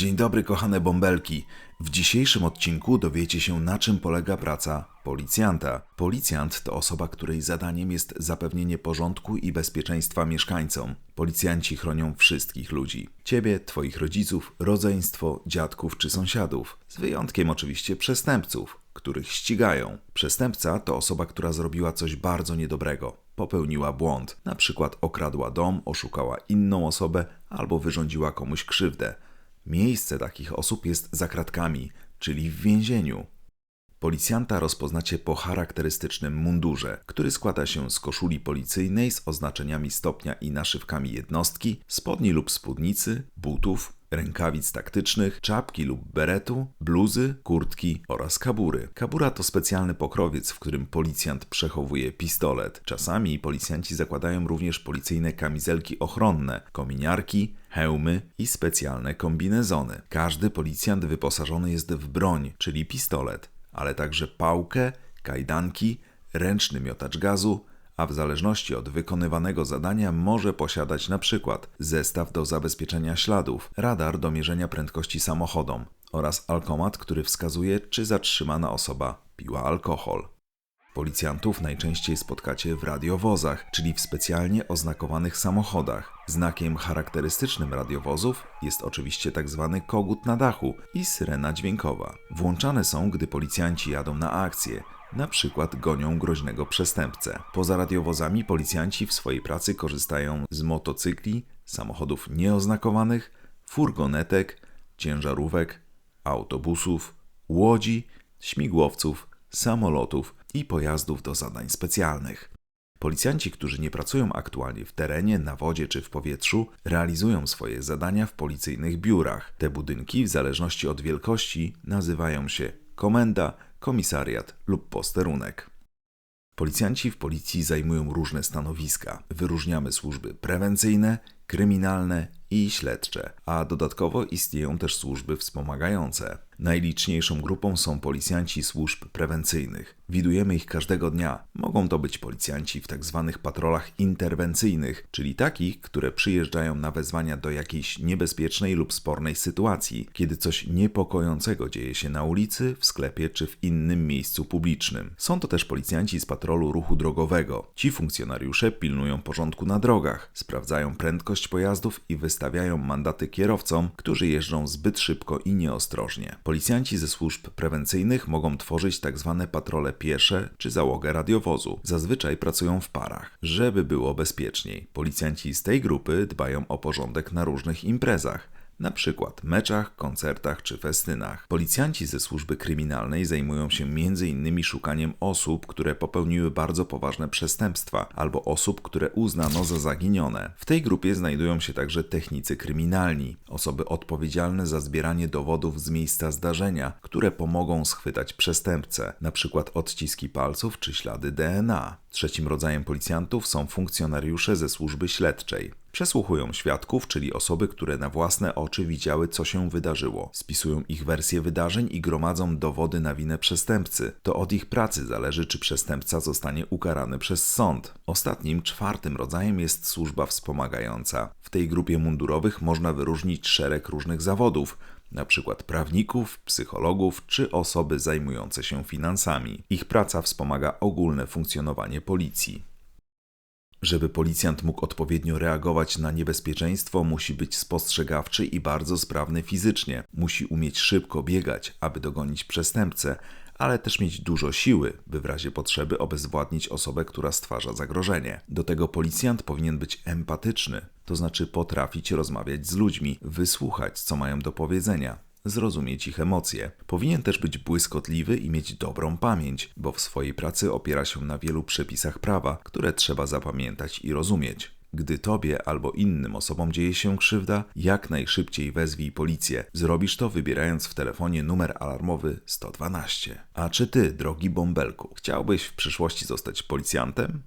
Dzień dobry, kochane bąbelki. W dzisiejszym odcinku dowiecie się, na czym polega praca policjanta. Policjant to osoba, której zadaniem jest zapewnienie porządku i bezpieczeństwa mieszkańcom. Policjanci chronią wszystkich ludzi: ciebie, twoich rodziców, rodzeństwo, dziadków czy sąsiadów. Z wyjątkiem oczywiście przestępców, których ścigają. Przestępca to osoba, która zrobiła coś bardzo niedobrego. Popełniła błąd, na przykład okradła dom, oszukała inną osobę albo wyrządziła komuś krzywdę. Miejsce takich osób jest za kratkami, czyli w więzieniu. Policjanta rozpoznacie po charakterystycznym mundurze, który składa się z koszuli policyjnej z oznaczeniami stopnia i naszywkami jednostki, spodni lub spódnicy, butów, rękawic taktycznych, czapki lub beretu, bluzy, kurtki oraz kabury. Kabura to specjalny pokrowiec, w którym policjant przechowuje pistolet. Czasami policjanci zakładają również policyjne kamizelki ochronne, kominiarki, hełmy i specjalne kombinezony. Każdy policjant wyposażony jest w broń, czyli pistolet, ale także pałkę, kajdanki, ręczny miotacz gazu, a w zależności od wykonywanego zadania może posiadać przykład zestaw do zabezpieczenia śladów, radar do mierzenia prędkości samochodom oraz alkomat, który wskazuje, czy zatrzymana osoba piła alkohol. Policjantów najczęściej spotkacie w radiowozach, czyli w specjalnie oznakowanych samochodach. Znakiem charakterystycznym radiowozów jest oczywiście tzw. kogut na dachu i syrena dźwiękowa. Włączane są, gdy policjanci jadą na akcję, na przykład gonią groźnego przestępcę. Poza radiowozami policjanci w swojej pracy korzystają z motocykli, samochodów nieoznakowanych, furgonetek, ciężarówek, autobusów, łodzi, śmigłowców, samolotów i pojazdów do zadań specjalnych. Policjanci, którzy nie pracują aktualnie w terenie, na wodzie czy w powietrzu, realizują swoje zadania w policyjnych biurach. Te budynki, w zależności od wielkości, nazywają się komenda, komisariat lub posterunek. Policjanci w policji zajmują różne stanowiska. Wyróżniamy służby prewencyjne, kryminalne i śledcze, a dodatkowo istnieją też służby wspomagające. Najliczniejszą grupą są policjanci służb prewencyjnych. Widujemy ich każdego dnia. Mogą to być policjanci w tzw. patrolach interwencyjnych, czyli takich, które przyjeżdżają na wezwania do jakiejś niebezpiecznej lub spornej sytuacji, kiedy coś niepokojącego dzieje się na ulicy, w sklepie czy w innym miejscu publicznym. Są to też policjanci z patrolu ruchu drogowego. Ci funkcjonariusze pilnują porządku na drogach, sprawdzają prędkość pojazdów i wystawiają mandaty kierowcom, którzy jeżdżą zbyt szybko i nieostrożnie. Policjanci ze służb prewencyjnych mogą tworzyć tzw. patrole piesze czy załogę radiowozu. Zazwyczaj pracują w parach, żeby było bezpieczniej. Policjanci z tej grupy dbają o porządek na różnych imprezach na przykład meczach, koncertach czy festynach. Policjanci ze służby kryminalnej zajmują się m.in. szukaniem osób, które popełniły bardzo poważne przestępstwa albo osób, które uznano za zaginione. W tej grupie znajdują się także technicy kryminalni, osoby odpowiedzialne za zbieranie dowodów z miejsca zdarzenia, które pomogą schwytać przestępcę, przykład odciski palców czy ślady DNA. Trzecim rodzajem policjantów są funkcjonariusze ze służby śledczej. Przesłuchują świadków, czyli osoby, które na własne oczy widziały, co się wydarzyło. Spisują ich wersje wydarzeń i gromadzą dowody na winę przestępcy. To od ich pracy zależy, czy przestępca zostanie ukarany przez sąd. Ostatnim, czwartym rodzajem jest służba wspomagająca. W tej grupie mundurowych można wyróżnić szereg różnych zawodów, na przykład prawników, psychologów czy osoby zajmujące się finansami. Ich praca wspomaga ogólne funkcjonowanie policji. Żeby policjant mógł odpowiednio reagować na niebezpieczeństwo, musi być spostrzegawczy i bardzo sprawny fizycznie. Musi umieć szybko biegać, aby dogonić przestępcę, ale też mieć dużo siły, by w razie potrzeby obezwładnić osobę, która stwarza zagrożenie. Do tego policjant powinien być empatyczny, to znaczy potrafić rozmawiać z ludźmi, wysłuchać, co mają do powiedzenia, zrozumieć ich emocje. Powinien też być błyskotliwy i mieć dobrą pamięć, bo w swojej pracy opiera się na wielu przepisach prawa, które trzeba zapamiętać i rozumieć. Gdy tobie albo innym osobom dzieje się krzywda, jak najszybciej wezwij policję. Zrobisz to wybierając w telefonie numer alarmowy 112. A czy ty, drogi bąbelku, chciałbyś w przyszłości zostać policjantem?